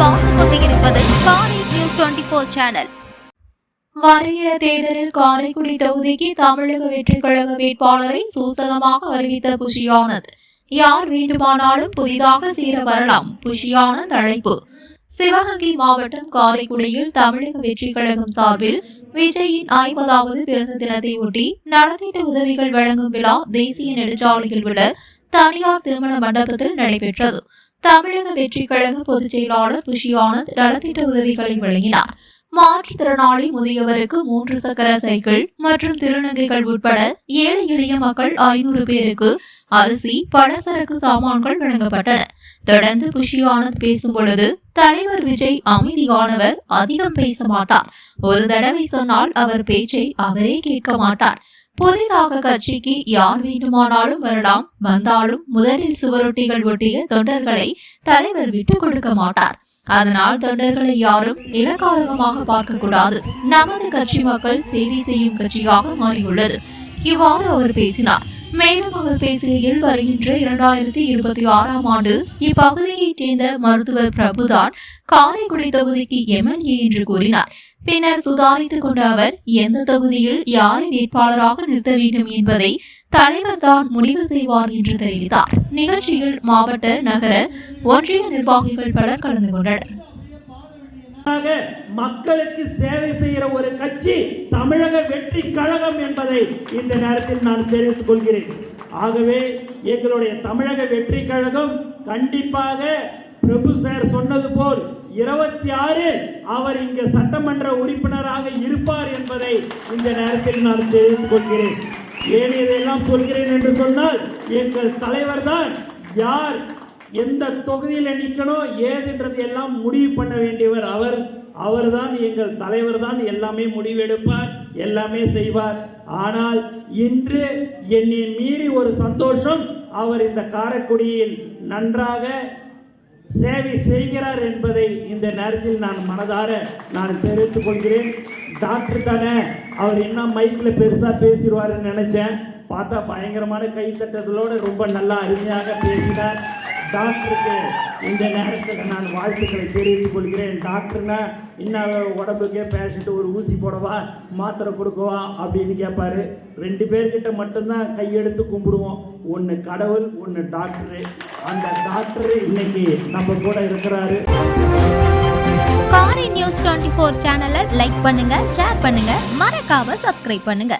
பார்த்து கொண்டிருப்பது காரை நியூஸ் டுவெண்டி போர் சேனல். வரைய தேர்தலில் காரைக்குடி தொகுதிக்கு தமிழக வெற்றிக் கழக வேட்பாளரை சூசகமாக அறிவித்த புஷியானந்த். யார் வேண்டுமானாலும் புதிதாக சீர வரலாம். புஷியானந்த் அழைப்பு. சிவகங்கை மாவட்டம் காரைக்குடியில் தமிழக வெற்றிக் கழகம் சார்பில் விஜயின் ஐம்பதாவது பிறந்த தினத்தை ஒட்டி நலத்திட்ட உதவிகள் வழங்கும் விழா தேசிய நெடுஞ்சாலையில் உள்ள தனியார் திருமண மண்டபத்தில் நடைபெற்றது. தமிழக வெற்றிக் கழக பொதுச் செயலாளர் புஷி ஆனந்த் நலத்திட்ட உதவிகளை வழங்கினார். மாற்றுத்திறனாளி முதியவருக்கு மூன்று சக்கர சைக்கிள் மற்றும் திருநங்கைகள் உட்பட ஏழை எளிய மக்கள் ஐநூறு பேருக்கு அரிசி பலசரக்கு சாமான்கள் வழங்கப்பட்டன. தொடர்ந்து புஷி ஆனந்த் பேசும் பொழுது தலைவர் விஜய் அமைதியானவர் அதிகம் பேச மாட்டார். ஒரு தடவை சொன்னால் அவர் பேச்சை அவரே கேட்க மாட்டார். புதிதாக கட்சிக்கு யார் வேண்டுமானாலும் வரலாம். வந்தாலும் முதலில் சுவரொட்டிகள் ஒட்டிய தொண்டர்களை தலைவர் விட்டு கொடுக்க மாட்டார். அதனால் தொண்டர்களை யாரும் இலக்காரகமாக பார்க்க கூடாது நமது கட்சி மக்கள் சேவை செய்யும் கட்சியாக மாறியுள்ளது. இவ்வாறு அவர் பேசினார். மேலும் அவர் பேசுகையில் வருகின்ற இரண்டாயிரத்தி இருபத்தி ஆறாம் ஆண்டு இப்பகுதியைச் சேர்ந்த மருத்துவர் பிரபுதான் காரைக்குடி தொகுதிக்கு எம்எல்ஏ என்று கூறினார். பின்னர் சுதாரித்துக் கொண்ட அவர் எந்த தொகுதியில் யாரை வேட்பாளராக நிறுத்த வேண்டும் என்பதை தலைவர் தான் முடிவு செய்வார் என்று தெரிவித்தார். நிகழ்ச்சியில் மாவட்ட நகர ஒன்றிய நிர்வாகிகள் பலர் கலந்து கொண்டனர். மக்களுக்கு சேவை செய்கிற ஒரு கட்சி தமிழக வெற்றி கழகம் என்பதை இந்த நேரத்தில் நான் தெரிவித்துக் கொள்கிறேன். ஆகவே எங்களுடைய தமிழக வெற்றி கழகம் கண்டிப்பாக பிரபு சார் சொன்னது போல் இருபத்தி ஆறில் அவர் இங்கு சட்டமன்ற உறுப்பினராக இருப்பார் என்பதை இந்த நேரத்தில் நான் தெரிவித்துக் கொள்கிறேன். ஏன் இதையெல்லாம் சொல்கிறேன் என்று சொன்னால் எங்கள் தலைவர் தான் யார் எந்த தொகுதியில் நிற்கணும் ஏதுன்றது எல்லாம் முடிவு பண்ண வேண்டியவர் அவர். அவர்தான் எங்கள் தலைவர் தான் எல்லாமே முடிவெடுப்பார் எல்லாமே செய்வார். ஆனால் இன்று என்னை மீறி ஒரு சந்தோஷம் அவர் இந்த காரைக்குடியில் நன்றாக சேவை செய்கிறார் என்பதை இந்த நேரத்தில் நான் மனதார நான் தெரிவித்துக் கொள்கிறேன். டாக்டர் தானே அவர் என்ன மைக்கில் பெருசாக பேசிடுவாருன்னு நினச்சேன். பார்த்தா பயங்கரமான கைத்தட்டங்களோடு ரொம்ப நல்லா அருமையாக பேசினார். டாக்டருக்கு இந்த நேரத்தில் நான் வாழ்த்துக்களை தெரிவித்துக் கொள்கிறேன். டாக்டர்னா என்ன உடம்புக்கே பேஷண்ட்டு ஒரு ஊசி போடவா மாத்திரை கொடுக்கவா? அப்படின்னு கேட்பாரு ரெண்டு பேர்கிட்ட மட்டும்தான் கையெடுத்து கும்பிடுவோம். ஒன்று கடவுள் ஒன்று டாக்டரு. அந்த டாக்டரு இன்னைக்கு நம்ம கூட இருக்கிறாரு. காரை நியூஸ் டுவெண்ட்டி ஃபோர் சேனலை லைக் பண்ணுங்க ஷேர் பண்ணுங்க. மறக்காம சப்ஸ்கிரைப் பண்ணுங்க.